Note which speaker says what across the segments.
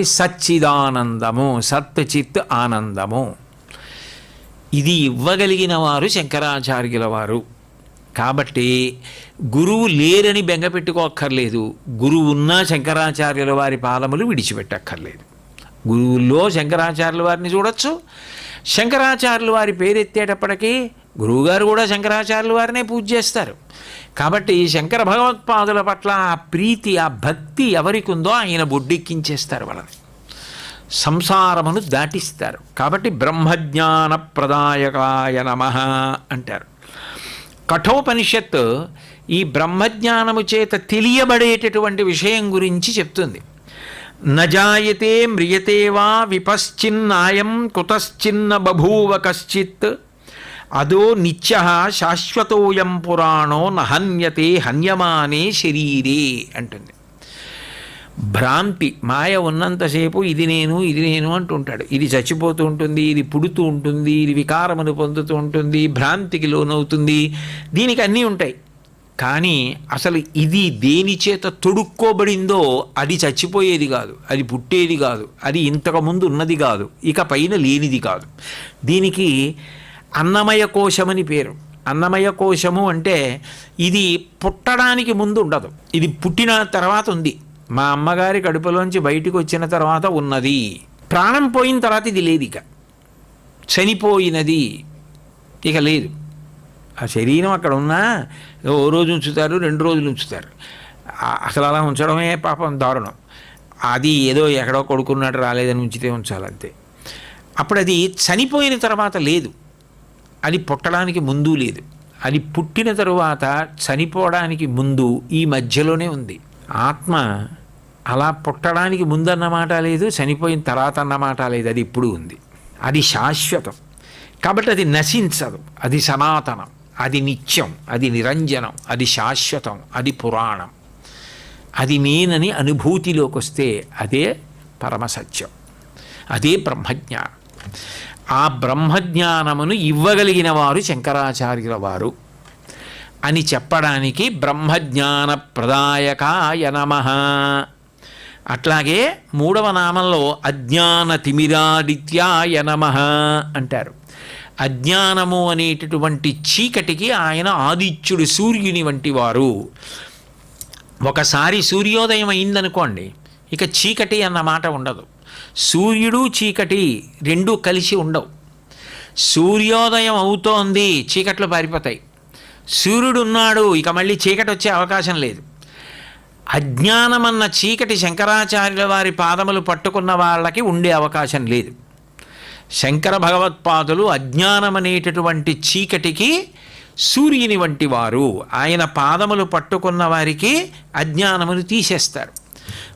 Speaker 1: కాబట్టి సచ్చిదానందము సత్వచిత్ ఆనందము. ఇది ఇవ్వగలిగిన వారు శంకరాచార్యుల వారు. కాబట్టి గురువు లేరని బెంగపెట్టుకోక్కర్లేదు గురువు ఉన్నా శంకరాచార్యుల వారి పాదములు విడిచిపెట్టక్కర్లేదు. గురువుల్లో శంకరాచార్యుల వారిని చూడొచ్చు. శంకరాచార్యుల వారి పేరెత్తేటప్పటికీ గురువుగారు కూడా శంకరాచార్యుల వారినే పూజ చేస్తారు. కాబట్టి శంకర భగవత్పాదుల పట్ల ఆ ప్రీతి ఆ భక్తి ఎవరికి ఉందో ఆయన బొడ్డెక్కించేస్తారు వాళ్ళని. సంసారమును దాటిస్తారు. కాబట్టి బ్రహ్మజ్ఞాన ప్రదాయకాయ నమ అంటారు. కఠోపనిషత్తు ఈ బ్రహ్మజ్ఞానము చేత తెలియబడేటటువంటి విషయం గురించి చెప్తుంది. నజాయతే మ్రియతే వా విపశ్చిన్నాయం కుతశ్చిన్న బభూవ కశ్చిత్ అదో నిత్య శాశ్వతోయం పురాణో నహన్యతే హన్యమానే శరీరే అంటుంది. భ్రాంతి మాయ ఉన్నంతసేపు ఇది నేను ఇది నేను అంటుంటాడు. ఇది చచ్చిపోతూ ఉంటుంది ఇది పుడుతూ ఉంటుంది ఇది వికారమును పొందుతూ ఉంటుంది భ్రాంతికి లోనవుతుంది. దీనికి అన్నీ ఉంటాయి. కానీ అసలు ఇది దేని చేత తొడుక్కోబడిందో అది చచ్చిపోయేది కాదు అది పుట్టేది కాదు అది ఇంతకుముందు ఉన్నది కాదు ఇక పైన లేనిది కాదు. దీనికి అన్నమయ కోశమని పేరు. అన్నమయ కోశము అంటే ఇది పుట్టడానికి ముందు ఉండదు. ఇది పుట్టిన తర్వాత ఉంది. మా అమ్మగారి కడుపులోంచి బయటికి వచ్చిన తర్వాత ఉన్నది. ప్రాణం పోయిన తర్వాత ఇది లేదు ఇక. చనిపోయినది ఇక లేదు. ఆ శరీరం అక్కడ ఉన్నా ఓ రోజు ఉంచుతారు రెండు రోజులు ఉంచుతారు. అసలు అలా ఉంచడమే పాపం దారుణం. అది ఏదో ఎక్కడో కొడుకున్నట్టు రాలేదని ఉంచితే ఉంచాలంతే. అప్పుడు అది చనిపోయిన తర్వాత లేదు. అది పుట్టడానికి ముందు లేదు. అది పుట్టిన తరువాత చనిపోవడానికి ముందు ఈ మధ్యలోనే ఉంది. ఆత్మ అలా పుట్టడానికి ముందన్నమాట లేదు చనిపోయిన తర్వాత అన్నమాట లేదు అది ఇప్పుడు ఉంది. అది శాశ్వతం. కాబట్టి అది నశించదు. అది సనాతనం. అది నిత్యం. అది నిరంజనం. అది శాశ్వతం. అది పురాణం. అది నేనని అనుభూతిలోకి వస్తే అదే పరమసత్యం. అదే బ్రహ్మజ్ఞానం. ఆ బ్రహ్మజ్ఞానమును ఇవ్వగలిగిన వారు శంకరాచార్యుల వారు అని చెప్పడానికి బ్రహ్మజ్ఞాన ప్రదాయకాయ నమ. అట్లాగే మూడవ నామంలో అజ్ఞాన తిమిరాదిత్యాయ నమ అంటారు. అజ్ఞానము అనేటటువంటి చీకటికి ఆయన ఆదిత్యుడు సూర్యుని వంటి వారు. ఒకసారి సూర్యోదయం అయిందనుకోండి ఇక చీకటి అన్న మాట ఉండదు. సూర్యుడు చీకటి రెండూ కలిసి ఉండవు. సూర్యోదయం అవుతోంది చీకట్లు పారిపోతాయి. సూర్యుడు ఉన్నాడు ఇక మళ్ళీ చీకటి వచ్చే అవకాశం లేదు. అజ్ఞానమన్న చీకటి శంకరాచార్యుల వారి పాదములు పట్టుకున్న వాళ్ళకి ఉండే అవకాశం లేదు. శంకర భగవత్పాదులు అజ్ఞానమనేటటువంటి చీకటికి సూర్యుని వంటి వారు. ఆయన పాదములు పట్టుకున్న వారికి అజ్ఞానమును తీసేస్తారు.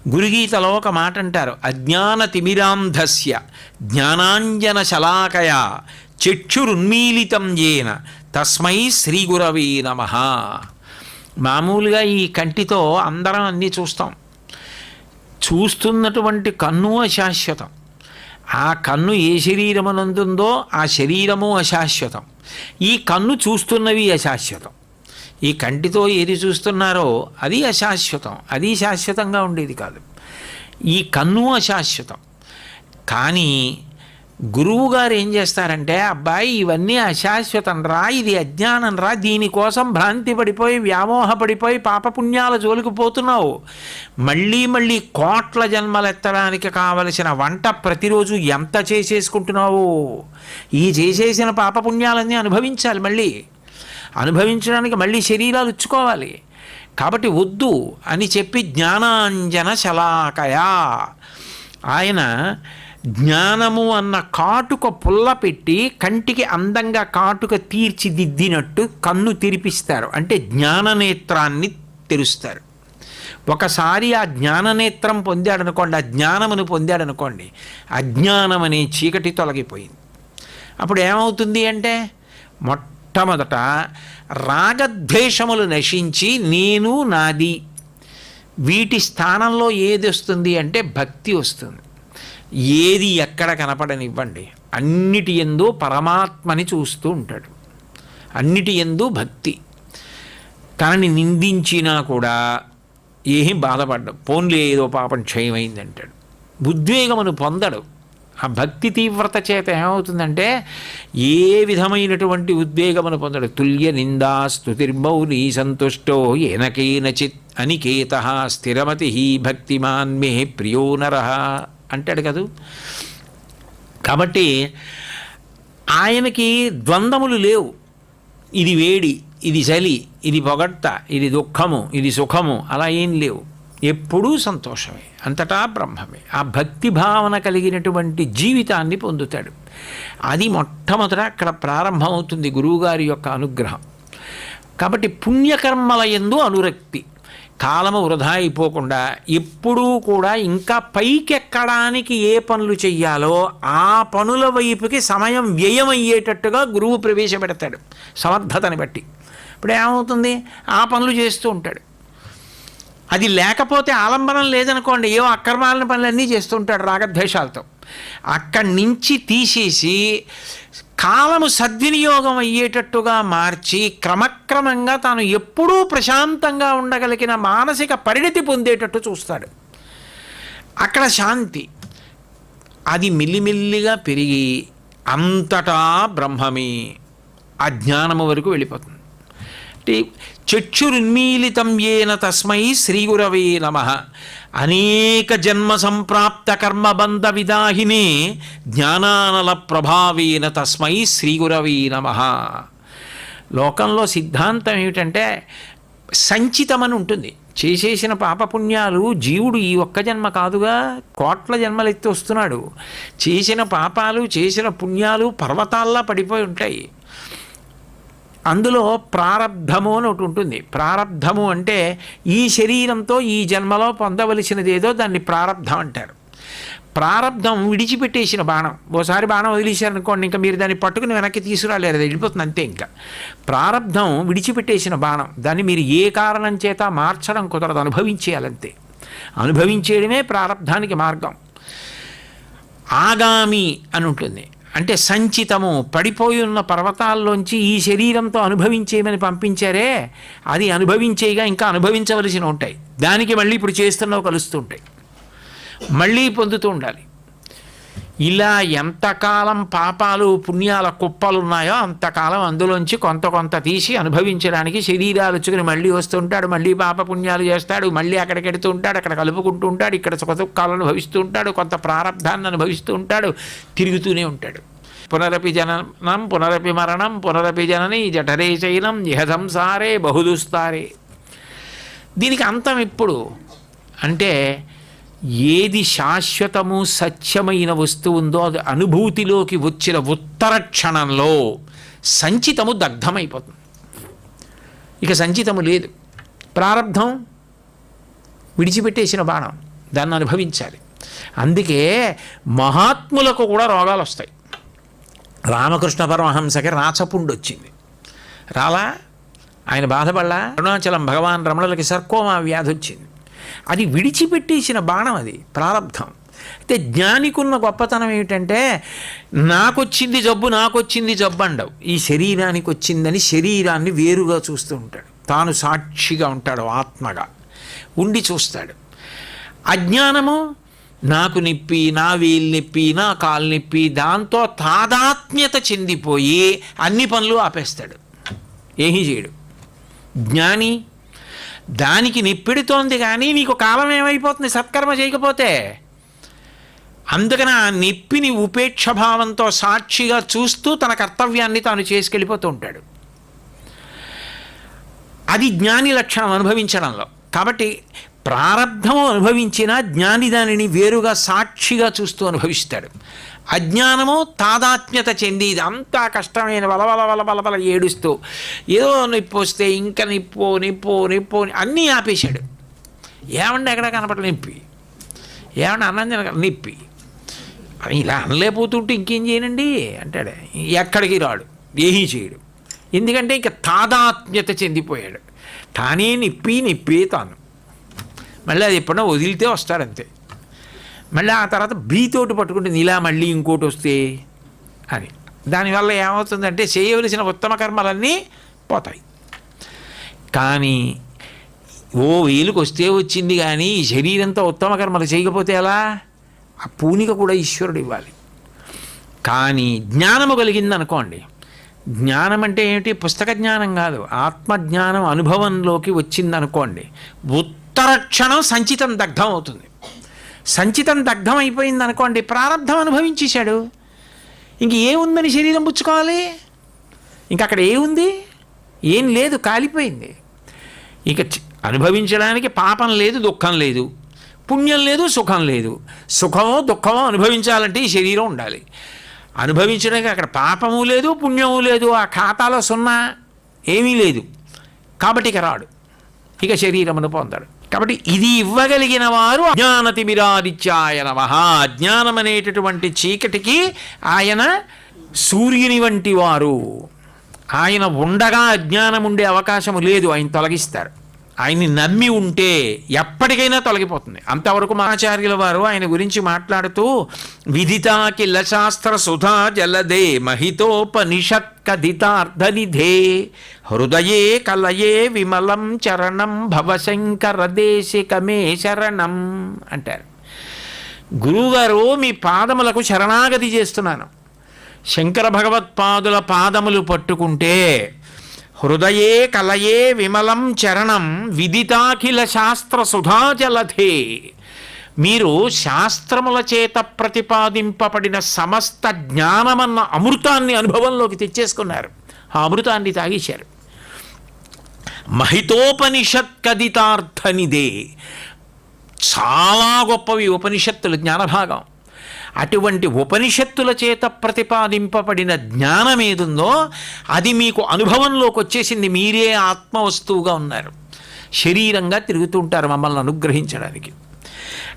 Speaker 1: గురుగీతలో ఒక మాట అంటారు అజ్ఞాన తిమిరాంధస్య జ్ఞానాంజన శలాకయ చక్షురున్మీలితం ఏన తస్మై శ్రీ గురవే నమ. మామూలుగా ఈ కంటితో అందరం అన్నీ చూస్తాం. చూస్తున్నటువంటి కన్ను అశాశ్వతం. ఆ కన్ను ఏ శరీరమునందుందో ఆ శరీరము అశాశ్వతం. ఈ కన్ను చూస్తున్నవి అశాశ్వతం. ఈ కంటితో ఏది చూస్తున్నారో అది అశాశ్వతం. అది శాశ్వతంగా ఉండేది కాదు. ఈ కన్ను అశాశ్వతం. కానీ గురువు గారు ఏం చేస్తారంటే అబ్బాయి ఇవన్నీ అశాశ్వతం రా ఇది అజ్ఞానం రా దీనికోసం భ్రాంతి పడిపోయి వ్యామోహపడిపోయి పాపపుణ్యాల జోలికి పోతున్నావు. మళ్ళీ మళ్ళీ కోట్ల జన్మలెత్తడానికి కావలసిన వంట ప్రతిరోజు ఎంత చేసేసుకుంటున్నావు? ఈ చేసేసిన పాపపుణ్యాలన్నీ అనుభవించాలి మళ్ళీ. అనుభవించడానికి మళ్ళీ శరీరాలు ఇచ్చుకోవాలి. కాబట్టి వద్దు అని చెప్పి జ్ఞానాంజన శలాకయా. ఆయన జ్ఞానము అన్న కాటుక పుల్ల పెట్టి కంటికి అందంగా కాటుక తీర్చిదిద్దినట్టు కన్ను తెరిపిస్తారు. అంటే జ్ఞాననేత్రాన్ని తెరుస్తారు. ఒకసారి ఆ జ్ఞాననేత్రం పొందాడనుకోండి ఆ జ్ఞానమును పొందాడనుకోండి అజ్ఞానం అనే చీకటి తొలగిపోయింది. అప్పుడు ఏమవుతుంది అంటే మొట్టమొదట రాగద్వేషములు నశించి నేను నాది. వీటి స్థానంలో ఏది వస్తుంది అంటే భక్తి వస్తుంది. ఏది ఎక్కడ కనపడనివ్వండి. అన్నిటి ఎందు పరమాత్మని చూస్తూ ఉంటాడు. అన్నిటి ఎందు భక్తి. తనని నిందించినా కూడా ఏం బాధపడ్డం. పోన్లే ఏదో పాపం క్షయమైంది అంటాడు. ఉద్వేగమును పొందడు. ఆ భక్తి తీవ్రత చేత ఏమవుతుందంటే ఏ విధమైనటువంటి ఉద్వేగమును పొందడు. తుల్య నిందా స్తుతిర్మౌని సంతుష్టో ఏనకేనచిత్ అనికేత స్థిరమతి భక్తిమాన్ మే ప్రియో నర అంటాడు కదూ. కాబట్టి ఆయనకి ద్వంద్వములు లేవు. ఇది వేడి ఇది చలి ఇది పొగడ్త ఇది దుఃఖము ఇది సుఖము అలా ఏం లేవు. ఎప్పుడూ సంతోషమే అంతటా బ్రహ్మమే. ఆ భక్తి భావన కలిగినటువంటి జీవితాన్ని పొందుతాడు. అది మొట్టమొదట అక్కడ ప్రారంభమవుతుంది గురువుగారి యొక్క అనుగ్రహం. కాబట్టి పుణ్యకర్మల ఎందు అనురక్తి. కాలము వృధా అయిపోకుండా ఎప్పుడూ కూడా ఇంకా పైకెక్కడానికి ఏ పనులు చెయ్యాలో ఆ పనుల వైపుకి సమయం వ్యయమయ్యేటట్టుగా గురువు ప్రవేశపెడతాడు సమర్థతని బట్టి. ఇప్పుడు ఏమవుతుంది ఆ పనులు చేస్తూ ఉంటాడు. అది లేకపోతే ఆలంబనం లేదనుకోండి ఏవో అక్రమాలన పనులన్నీ చేస్తుంటాడు రాగద్వేషాలతో. అక్కడి నుంచి తీసేసి కాలము సద్వినియోగం అయ్యేటట్టుగా మార్చి క్రమక్రమంగా తాను ఎప్పుడూ ప్రశాంతంగా ఉండగలిగిన మానసిక పరిణితి పొందేటట్టు చూస్తాడు. అక్కడ శాంతి. అది మిల్లిమిల్లిగా పెరిగి అంతటా బ్రహ్మమే. అజ్ఞానము వరకు వెళ్ళిపోతుంది. అంటే చక్షురున్మీలితం ఏన తస్మై శ్రీగురవే నమ అనేక జన్మ సంప్రాప్త కర్మబంధ విదాహినే జ్ఞానానల ప్రభావేన తస్మై శ్రీగురవే నమ లోకంలో సిద్ధాంతం ఏమిటంటే సంచితమని ఉంటుంది చేసేసిన పాపపుణ్యాలు జీవుడు ఈ ఒక్క జన్మ కాదుగా కోట్ల జన్మలెత్తి వస్తున్నాడు చేసిన పాపాలు చేసిన పుణ్యాలు పర్వతాల్లా పడిపోయి ఉంటాయి అందులో ప్రారబ్ధము అని ఒకటి ఉంటుంది. ప్రారబ్ధము అంటే ఈ శరీరంతో ఈ జన్మలో పొందవలసినది ఏదో దాన్ని ప్రారబ్ధం అంటారు. ప్రారబ్ధం విడిచిపెట్టేసిన బాణం. ఓసారి బాణం వదిలేశారనుకోండి ఇంకా మీరు దాన్ని పట్టుకుని వెనక్కి తీసుకురాలేరు అది వెళ్ళిపోతుంది అంతే ఇంకా. ప్రారబ్ధం విడిచిపెట్టేసిన బాణం. దాన్ని మీరు ఏ కారణం చేత మార్చడం కుదరదు అనుభవించేయాలంతే. అనుభవించేయడమే ప్రారబ్ధానికి మార్గం. ఆగామి అని ఉంటుంది. అంటే సంచితము పడిపోయి ఉన్న పర్వతాల్లోంచి ఈ శరీరంతో అనుభవించేయమని పంపించారే అది అనుభవించేయగా ఇంకా అనుభవించవలసిన ఉంటాయి. దానికి మళ్ళీ ఇప్పుడు చేస్తున్నవి కలుస్తూ ఉంటాయి. మళ్ళీ పొందుతూ ఉండాలి. ఇలా ఎంతకాలం పాపాలు పుణ్యాల కుప్పలు ఉన్నాయో అంతకాలం అందులోంచి కొంత కొంత తీసి అనుభవించడానికి శరీరాలు వచ్చుకుని మళ్ళీ వస్తుంటాడు మళ్ళీ పాప పుణ్యాలు చేస్తాడు మళ్ళీ అక్కడికి వెడుతూ ఉంటాడు అక్కడ కలుపుకుంటూ ఉంటాడు ఇక్కడ సుఖదుఖాలను అనుభవిస్తూ ఉంటాడు కొంత ప్రారంధాన్ని అనుభవిస్తూ ఉంటాడు తిరుగుతూనే ఉంటాడు. పునరపి జననం పునరపి మరణం పునరపి జనని జఠరే శైలం ఇహ బహుదుస్తారే. దీనికి అంతం ఎప్పుడు? అంటే ఏది శాశ్వతము సత్యమైన వస్తువు ఉందో అది అనుభూతిలోకి వచ్చిన ఉత్తర క్షణంలో సంచితము దగ్ధమైపోతుంది. ఇక సంచితము లేదు. ప్రారంధం విడిచిపెట్టేసిన బాణం. దాన్ని అనుభవించాలి. అందుకే మహాత్ములకు కూడా రోగాలు వస్తాయి రామకృష్ణ పరమహంసకి రాచపుండు వచ్చింది రాలా? ఆయన బాధపడలా? అరుణాచలం భగవాన్ రమణులకి సర్కోమా వ్యాధి వచ్చింది. అది విడిచిపెట్టేసిన బాణం అది ప్రారంధం అయితే జ్ఞానికున్న గొప్పతనం ఏమిటంటే నాకొచ్చింది జబ్బు నాకొచ్చింది జబ్బు అండవు. ఈ శరీరానికి వచ్చిందని శరీరాన్ని వేరుగా చూస్తూ ఉంటాడు. తాను సాక్షిగా ఉంటాడు ఆత్మగా. ఉండి చూస్తాడు. అజ్ఞానము నాకు నొప్పి నా వీలు నొప్పి నా కాలు నొప్పి దాంతో తాదాత్మ్యత చెందిపోయి అన్ని పనులు ఆపేస్తాడు. ఏమీ చేయడు. జ్ఞాని దానికి నిప్పిడుతోంది కానీ నీకు కాలం ఏమైపోతుంది? సత్కర్మ చేయకపోతే. అందుకని ఆ నిప్పిని ఉపేక్ష భావంతో సాక్షిగా చూస్తూ తన కర్తవ్యాన్ని తాను చేసుకెళ్ళిపోతూ ఉంటాడు. అది జ్ఞాని లక్షణం అనుభవించడంలో. కాబట్టి ప్రారంధము అనుభవించిన జ్ఞాని దానిని వేరుగా సాక్షిగా చూస్తూ అనుభవిస్తాడు. అజ్ఞానము తాదాత్మ్యత చెంది ఇదంతా కష్టమైన వలవల వలవల వల ఏడుస్తూ ఏదో నొప్పి వస్తే ఇంకా నిప్పో నిప్పో నిప్పో అన్నీ ఆపేశాడు. ఏమండి ఎక్కడ కనపడలే నిప్పి? ఏమన్నా అన్నం తినక నొప్పి? ఇలా అనలేకపోతుంటే ఇంకేం చేయనండి? అంటాడు. ఎక్కడికి రాడు? ఏమీ చేయడు. ఎందుకంటే ఇంకా తాదాత్మ్యత చెందిపోయాడు. తానే నిప్పి నిప్పి తాను. మళ్ళీ అది ఎప్పుడన్నా వదిలితే వస్తాడంతే. మళ్ళీ ఆ తర్వాత బీతోటి పట్టుకుంటుంది ఇలా మళ్ళీ ఇంకోటి వస్తే అని దానివల్ల ఏమవుతుందంటే చేయవలసిన ఉత్తమ కర్మలన్నీ పోతాయి. కానీ ఓ వేలుకు వస్తే వచ్చింది కానీ ఈ శరీరంతో ఉత్తమ కర్మలు చేయకపోతే ఎలా? ఆ పూనిక కూడా ఈశ్వరుడు ఇవ్వాలి. కానీ జ్ఞానము కలిగింది అనుకోండి జ్ఞానం అంటే ఏమిటి? పుస్తక జ్ఞానం కాదు. ఆత్మజ్ఞానం అనుభవంలోకి వచ్చింది అనుకోండి ఉత్తర క్షణం సంచితం దగ్ధం అవుతుంది సంచితం దగ్ధం అయిపోయింది అనుకోండి ప్రారంధం అనుభవించేశాడు. ఇంక ఏముందని శరీరం పుచ్చుకోవాలి? ఇంక అక్కడ ఏముంది? ఏం లేదు కాలిపోయింది. ఇక అనుభవించడానికి పాపం లేదు దుఃఖం లేదు. పుణ్యం లేదు సుఖం లేదు. సుఖమో దుఃఖమో అనుభవించాలంటే ఈ శరీరం ఉండాలి. అనుభవించడానికి అక్కడ పాపము లేదు పుణ్యము లేదు ఆ ఖాతాలో సున్నా ఏమీ లేదు. కాబట్టి ఇక రాడు. ఇక శరీరమును పొందాడు. కాబట్టి ఇది ఇవ్వగలిగిన వారు అజ్ఞానతిమిరాదిత్యాయ నమ. అజ్ఞానం అనేటటువంటి చీకటికి ఆయన సూర్యుని వంటి వారు. ఆయన ఉండగా అజ్ఞానం ఉండే అవకాశం లేదు ఆయన తొలగిస్తారు. ఆయన్ని నమ్మి ఉంటే ఎప్పటికైనా తొలగిపోతుంది. అంతవరకు మహాచార్యుల వారు ఆయన గురించి మాట్లాడుతూ విదితాకిల శాస్త్ర సుధా జలదే మహితోపనిషత్ కథితార్థనిధే హృదయే కలయే విమలం చరణం భవశంకర దేశికమే శరణం అంటారు. గురువుగారు మీ పాదములకు శరణాగతి చేస్తున్నాను. శంకర భగవత్పాదుల పాదములు పట్టుకుంటే హృదయే కలయే విమలం చరణం విదితాఖిల శాస్త్ర సుధాజలధే. మీరు శాస్త్రముల చేత ప్రతిపాదింపబడిన సమస్త జ్ఞానమన్న అమృతాన్ని అనుభవంలోకి తెచ్చేసుకున్నారు. ఆ అమృతాన్ని తాగేశారు. మహితోపనిషత్ కదితార్థనిదే చాలా గొప్పవి ఉపనిషత్తులు జ్ఞానభాగం. అటువంటి ఉపనిషత్తుల చేత ప్రతిపాదింపబడిన జ్ఞానం ఏదుందో అది మీకు అనుభవంలోకి వచ్చేసింది మీరే ఆత్మవస్తువుగా ఉన్నారు. శరీరంగా తిరుగుతుంటారు మమ్మల్ని అనుగ్రహించడానికి.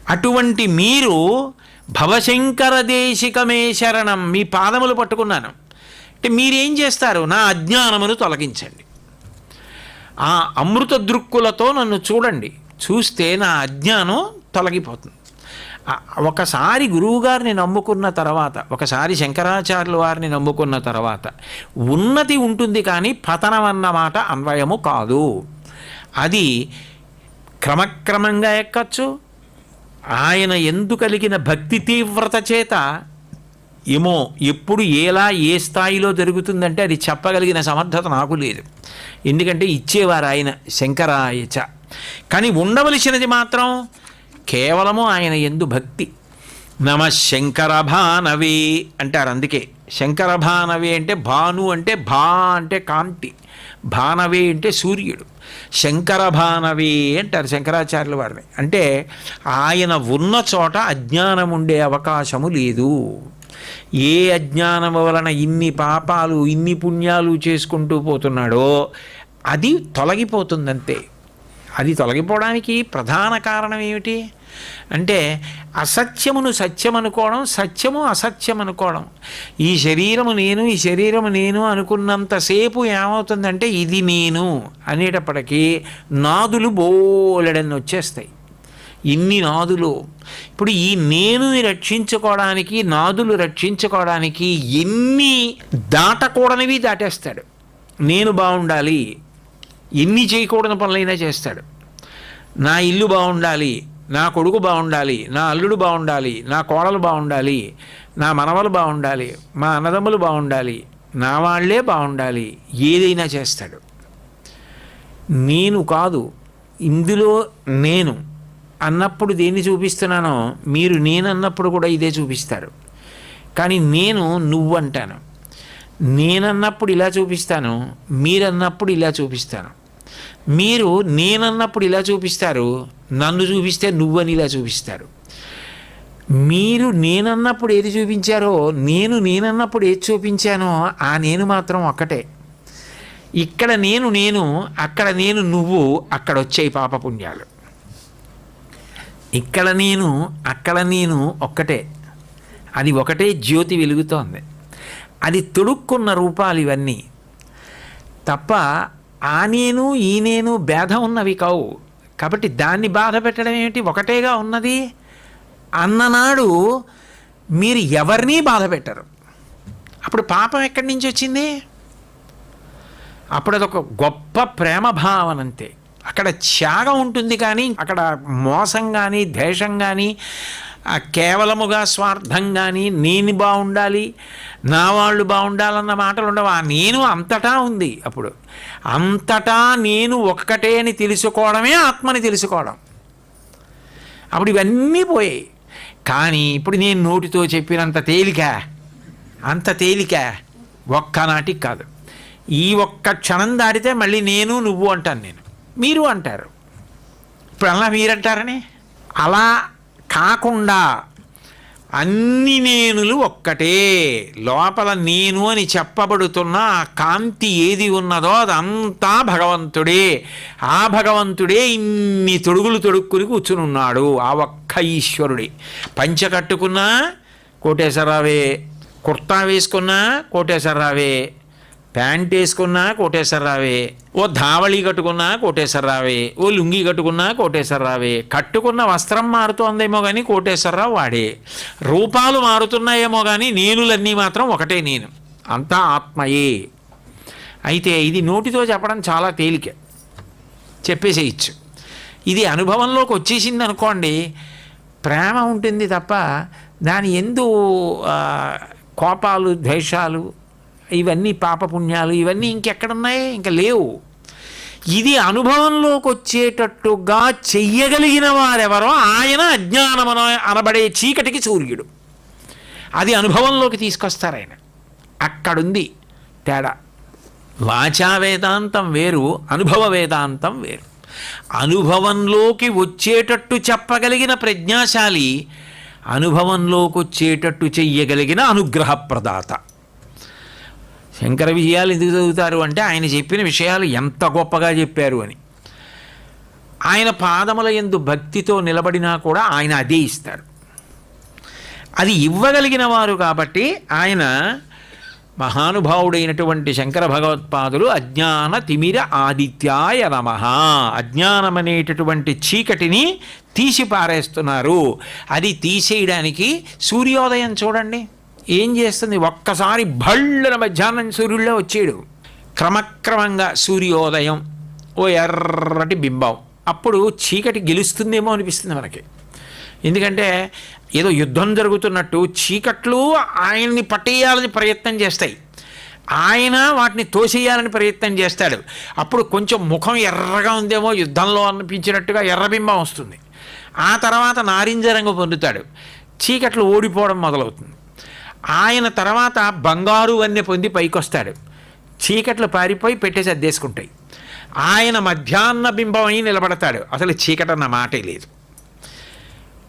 Speaker 1: అటువంటి మీరు భవశంకర దేశికమే శరణం మీ పాదములు పట్టుకున్నాను. అంటే మీరేం చేస్తారు? నా అజ్ఞానమును తొలగించండి. ఆ అమృత దృక్కులతో నన్ను చూడండి. చూస్తే నా అజ్ఞానం తొలగిపోతుంది. ఒకసారి గురువుగారిని నమ్ముకున్న తర్వాత ఒకసారి శంకరాచార్యుల వారిని నమ్ముకున్న తర్వాత ఉన్నతి ఉంటుంది కానీ పతనం అన్నమాట అన్వయము కాదు. అది క్రమక్రమంగా ఎక్కచ్చు? ఆయన ఎందు కలిగిన భక్తి తీవ్రత చేత ఏమో ఎప్పుడు ఎలా ఏ స్థాయిలో జరుగుతుందంటే అది చెప్పగలిగిన సమర్థత నాకు లేదు. ఎందుకంటే ఇచ్చేవారు ఆయన శంకరాయచ కానీ ఉండవలసినది మాత్రం కేవలము ఆయన ఎందు భక్తి. నమ శంకర భానవి అంటారు అందుకే. శంకర భానవి అంటే భాను అంటే భా అంటే కాంతి. భానవే అంటే సూర్యుడు. శంకర భానవి అంటారు శంకరాచార్యుల వారిని. అంటే ఆయన ఉన్న చోట అజ్ఞానం ఉండే అవకాశము లేదు. ఏ అజ్ఞానం వలన ఇన్ని పాపాలు ఇన్ని పుణ్యాలు చేసుకుంటూ పోతున్నాడో అది తొలగిపోతుందంతే. అది తొలగిపోవడానికి ప్రధాన కారణం ఏమిటి? అంటే అసత్యమును సత్యం అనుకోవడం సత్యము అసత్యం అనుకోవడం ఈ శరీరము నేను ఈ శరీరము నేను అనుకున్నంతసేపు ఏమవుతుందంటే ఇది నేను అనేటప్పటికీ నాదులు బోలెడన్ని వచ్చేస్తాయి. ఇన్ని నాదులు. ఇప్పుడు ఈ నేనుని రక్షించుకోవడానికి నాదులు రక్షించుకోవడానికి ఎన్ని దాటకూడనివి దాటేస్తాడు. నేను బాగుండాలి ఎన్ని చేయకూడని పనులైనా చేస్తాడు. నా ఇల్లు బాగుండాలి నా కొడుకు బాగుండాలి నా అల్లుడు బాగుండాలి నా కోడలు బాగుండాలి నా మనవలు బాగుండాలి మా అన్నదమ్ములు బాగుండాలి నా వాళ్ళే బాగుండాలి ఏదైనా చేస్తాడు. నేను కాదు ఇందులో నేను అన్నప్పుడు దేన్ని చూపిస్తున్నానో మీరు నేను అన్నప్పుడు కూడా ఇదే చూపిస్తారు. కానీ నేను నువ్వు అంటాను నేనన్నప్పుడు ఇలా చూపిస్తాను మీరన్నప్పుడు ఇలా చూపిస్తాను. మీరు నేనన్నప్పుడు ఇలా చూపిస్తారు నన్ను చూపిస్తే నువ్వని ఇలా చూపిస్తారు. మీరు నేనన్నప్పుడు ఏది చూపించారో నేను నేనన్నప్పుడు ఏది చూపించానో ఆ నేను మాత్రం ఒక్కటే. ఇక్కడ నేను నేను అక్కడ నేను నువ్వు అక్కడ వచ్చాయి పాపపుణ్యాలు. ఇక్కడ నేను అక్కడ నేను ఒక్కటే. అది ఒకటే జ్యోతి వెలుగుతోంది. అది తొడుక్కున్న రూపాలు ఇవన్నీ. తప్ప ఆ నేను ఈ నేను భేదం ఉన్నవి కావు. కాబట్టి దాన్ని బాధ పెట్టడం ఏమిటి? ఒకటేగా ఉన్నది అన్ననాడు మీరు ఎవరినీ బాధ పెట్టరు. అప్పుడు పాపం ఎక్కడి నుంచి వచ్చింది? అప్పుడు అదొక గొప్ప ప్రేమ భావన అంతే అక్కడ త్యాగం ఉంటుంది కానీ అక్కడ మోసం కానీ ద్వేషం కానీ కేవలముగా స్వార్థంగాని నేను బాగుండాలి నా వాళ్ళు బాగుండాలన్న మాటలు ఉండవు. ఆ నేను అంతటా ఉంది అప్పుడు. అంతటా నేను ఒక్కటే అని తెలుసుకోవడమే ఆత్మని తెలుసుకోవడం. అప్పుడు ఇవన్నీ పోయాయి. కానీ ఇప్పుడు నేను నోటితో చెప్పినంత తేలిక అంత తేలిక ఒక్కనాటికి కాదు. ఈ ఒక్క క్షణం దాటితే మళ్ళీ నేను నువ్వు అంటాను నేను. మీరు అంటారు. ఇప్పుడు అలా మీరంటారని? అలా కాకుండా అన్ని నేనులు ఒక్కటే. లోపల నేను అని చెప్పబడుతున్న ఆ కాంతి ఏది ఉన్నదో అదంతా భగవంతుడే. ఆ భగవంతుడే ఇన్ని తొడుగులు తొడుక్కుని కూర్చుని ఉన్నాడు ఆ ఒక్క ఈశ్వరుడే. పంచ కట్టుకున్నా కోటేశ్వరరావే. కుర్తా వేసుకున్నా కోటేశ్వరరావే. ప్యాంట్ వేసుకున్నా కోటేశ్వరరావే. ఓ ధావళి కట్టుకున్నా కోటేశ్వరరావే ఓ లుంగి కట్టుకున్నా కోటేశ్వరరావే కట్టుకున్న వస్త్రం మారుతోందేమో కానీ కోటేశ్వరరావు వాడే. రూపాలు మారుతున్నాయేమో కానీ నేనులన్నీ మాత్రం ఒకటే నేను. అంతా ఆత్మయే. అయితే ఇది నోటితో చెప్పడం చాలా తేలిక. చెప్పేసేయచ్చు. ఇది అనుభవంలోకి వచ్చేసింది అనుకోండి ప్రేమ ఉంటుంది తప్ప దాని ఎందు కోపాలు ద్వేషాలు ఇవన్నీ పాపపుణ్యాలు ఇవన్నీ ఇంకెక్కడున్నాయి? ఇంకా లేవు. ఇది అనుభవంలోకి వచ్చేటట్టుగా చెయ్యగలిగిన వారెవరో ఆయన అజ్ఞానమన అనబడే చీకటికి సూర్యుడు. అది అనుభవంలోకి తీసుకొస్తారు ఆయన. అక్కడుంది తేడా. వాచా వేదాంతం వేరు అనుభవ వేదాంతం వేరు. అనుభవంలోకి వచ్చేటట్టు చెప్పగలిగిన ప్రజ్ఞాశాలి అనుభవంలోకి వచ్చేటట్టు చెయ్యగలిగిన అనుగ్రహప్రదాత. శంకర విజయాలు ఎందుకు చదువుతారు అంటే ఆయన చెప్పిన విషయాలు ఎంత గొప్పగా చెప్పారు అని. ఆయన పాదముల ఎందు భక్తితో నిలబడినా కూడా ఆయన అదే ఇస్తారు. అది ఇవ్వగలిగిన వారు కాబట్టి ఆయన మహానుభావుడైనటువంటి శంకర భగవత్పాదులు అజ్ఞాన తిమిర ఆదిత్యాయ నమ. అజ్ఞానమనేటటువంటి చీకటిని తీసి పారేస్తున్నారు అది తీసేయడానికి సూర్యోదయం చూడండి. ఏం చేస్తుంది? ఒక్కసారి భళ్ళన మధ్యాహ్నం సూర్యుడిలో వచ్చాడు. క్రమక్రమంగా సూర్యోదయం. ఓ ఎర్రటి బింబం. అప్పుడు చీకటి గెలుస్తుందేమో అనిపిస్తుంది మనకి. ఎందుకంటే ఏదో యుద్ధం జరుగుతున్నట్టు చీకట్లు ఆయన్ని పట్టేయాలని ప్రయత్నం చేస్తాయి. ఆయన వాటిని తోసేయాలని ప్రయత్నం చేస్తాడు. అప్పుడు కొంచెం ముఖం ఎర్రగా ఉందేమో యుద్ధంలో అనిపించినట్టుగా ఎర్రబింబం వస్తుంది. ఆ తర్వాత నారింజ రంగు పొందుతాడు. చీకట్లు ఓడిపోవడం మొదలవుతుంది. ఆయన తర్వాత బంగారు వన్నె పొంది పైకొస్తాడు. చీకట్లు పారిపోయి పెట్టేసి అద్దేసుకుంటాయి ఆయన మధ్యాహ్న బింబం అయి నిలబడతాడు. అసలు చీకటన్న మాటే లేదు.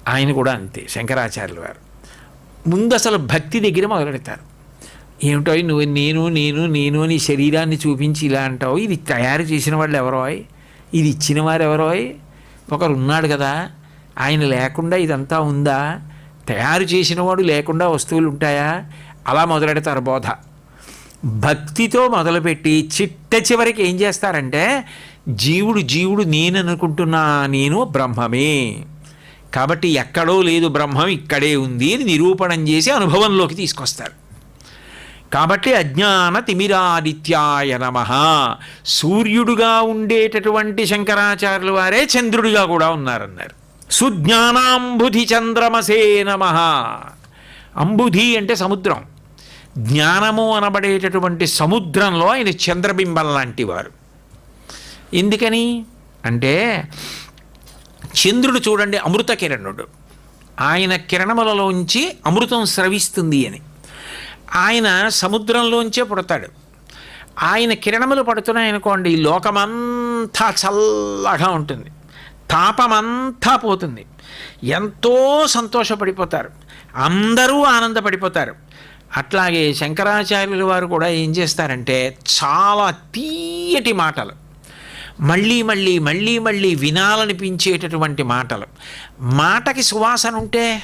Speaker 1: ఆయన కూడా అంతే శంకరాచార్యుల వారు. ముందు అసలు భక్తి దగ్గర మొదలెడతారు. ఏమిటో నువ్వు నేను నేను నేను నీ శరీరాన్ని చూపించి ఇలా అంటావు. ఇది తయారు చేసిన వాళ్ళు ఎవరోయ్ ఇది ఇచ్చిన వారు ఎవరోయ్ ఒకరు ఉన్నాడు కదా ఆయన లేకుండా ఇదంతా ఉందా? తయారు చేసిన వాడు లేకుండా వస్తువులు ఉంటాయా అలా మొదలెడతారు బోధ. భక్తితో మొదలుపెట్టి చిట్ట చివరికి ఏం చేస్తారంటే జీవుడు జీవుడు నేననుకుంటున్నా నేను బ్రహ్మమే. కాబట్టి ఎక్కడో లేదు బ్రహ్మం ఇక్కడే ఉంది అని నిరూపణం చేసి అనుభవంలోకి తీసుకొస్తారు. కాబట్టి అజ్ఞాన తిమిరాదిత్యాయ నమ. సూర్యుడుగా ఉండేటటువంటి శంకరాచార్యుల వారే చంద్రుడిగా కూడా ఉన్నారన్నారు. సుజ్ఞానాంబుధి చంద్రమసే నమ అంబుధి అంటే సముద్రం. జ్ఞానము అనబడేటటువంటి సముద్రంలో ఆయన చంద్రబింబం లాంటివారు ఎందుకని? అంటే చంద్రుడు చూడండి అమృత కిరణుడు. ఆయన కిరణములలోంచి అమృతం స్రవిస్తుంది అని. ఆయన సముద్రంలోంచే పుడతాడు. ఆయన కిరణములు పడుతున్నాయనుకోండి ఈ లోకమంతా చల్లగా ఉంటుంది. తాపమంతా పోతుంది. ఎంతో సంతోషపడిపోతారు. అందరూ ఆనందపడిపోతారు. అట్లాగే శంకరాచార్యుల వారు కూడా ఏం చేస్తారంటే చాలా తీయటి మాటలు. మళ్ళీ మళ్ళీ మళ్ళీ మళ్ళీ వినాలనిపించేటటువంటి మాటలు. మాటకి సువాసన ఉంటే?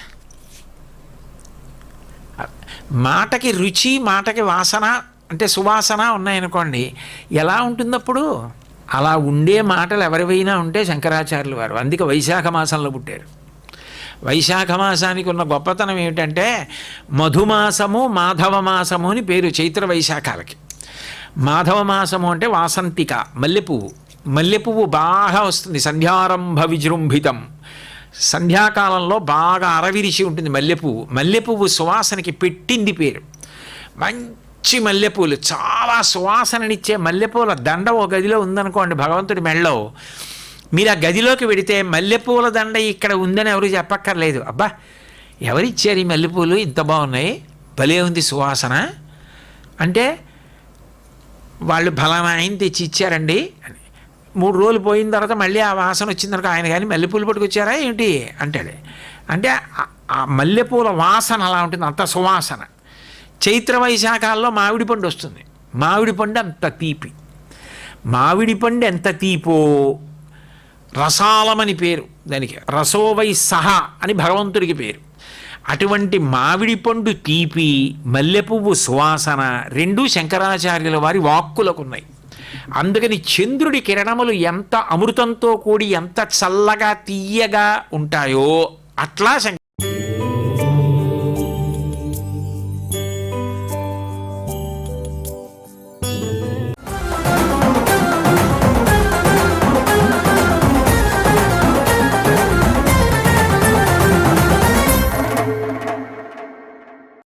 Speaker 1: మాటకి రుచి మాటకి వాసన అంటే సువాసన ఉన్నాయనుకోండి ఎలా ఉంటుందప్పుడు? అలా ఉండే మాటలు ఎవరివైనా ఉంటే శంకరాచార్యులు వారు. అందుకే వైశాఖ మాసంలో పుట్టారు. వైశాఖ మాసానికి ఉన్న గొప్పతనం ఏమిటంటే మధుమాసము మాధవ మాసము అని పేరు చైత్ర వైశాఖాలకి. మాధవ మాసము అంటే వాసంతిక మల్లెపువ్వు. మల్లెపువ్వు బాగా వస్తుంది. సంధ్యారంభ విజృంభితం. సంధ్యాకాలంలో బాగా అరవిరిచి ఉంటుంది మల్లెపువ్వు. మల్లెపువ్వు సువాసనకి పెట్టింది పేరు. మంచి మల్లెపూలు. చాలా సువాసననిచ్చే మల్లెపూల దండ ఓ గదిలో ఉందనుకోండి భగవంతుడి మెళ్ళో. మీరు ఆ గదిలోకి వెడితే మల్లెపూల దండ ఇక్కడ ఉందని ఎవరు చెప్పక్కర్లేదు. అబ్బా! ఎవరిచ్చారు ఈ మల్లెపూలు? ఇంత బాగున్నాయి. భలే ఉంది సువాసన. అంటే వాళ్ళు ఫలానా ఆయన తెచ్చి ఇచ్చారండి. అని మూడు రోజులు పోయిన తర్వాత మళ్ళీ ఆ వాసన వచ్చిందనుకో ఆయన కానీ మల్లెపూలు పట్టుకొచ్చారా? ఏంటి? అంటాడు. అంటే ఆ మల్లెపూల వాసన అలా ఉంటుంది. అంత సువాసన. చైత్ర వైశాఖాల్లో మామిడి పండు వస్తుంది. మామిడి పండు అంత తీపి. మామిడి పండు ఎంత తీపో? రసాలమని పేరు దానికి. రసోవై సహ అని భగవంతుడికి పేరు. అటువంటి మామిడి పండు తీపి మల్లెపువ్వు సువాసన రెండూ శంకరాచార్యుల వారి వాక్కులకు ఉన్నాయి అందుకని చంద్రుడి కిరణములు ఎంత అమృతంతో కూడి ఎంత చల్లగా తీయగా ఉంటాయో అట్లా శంకర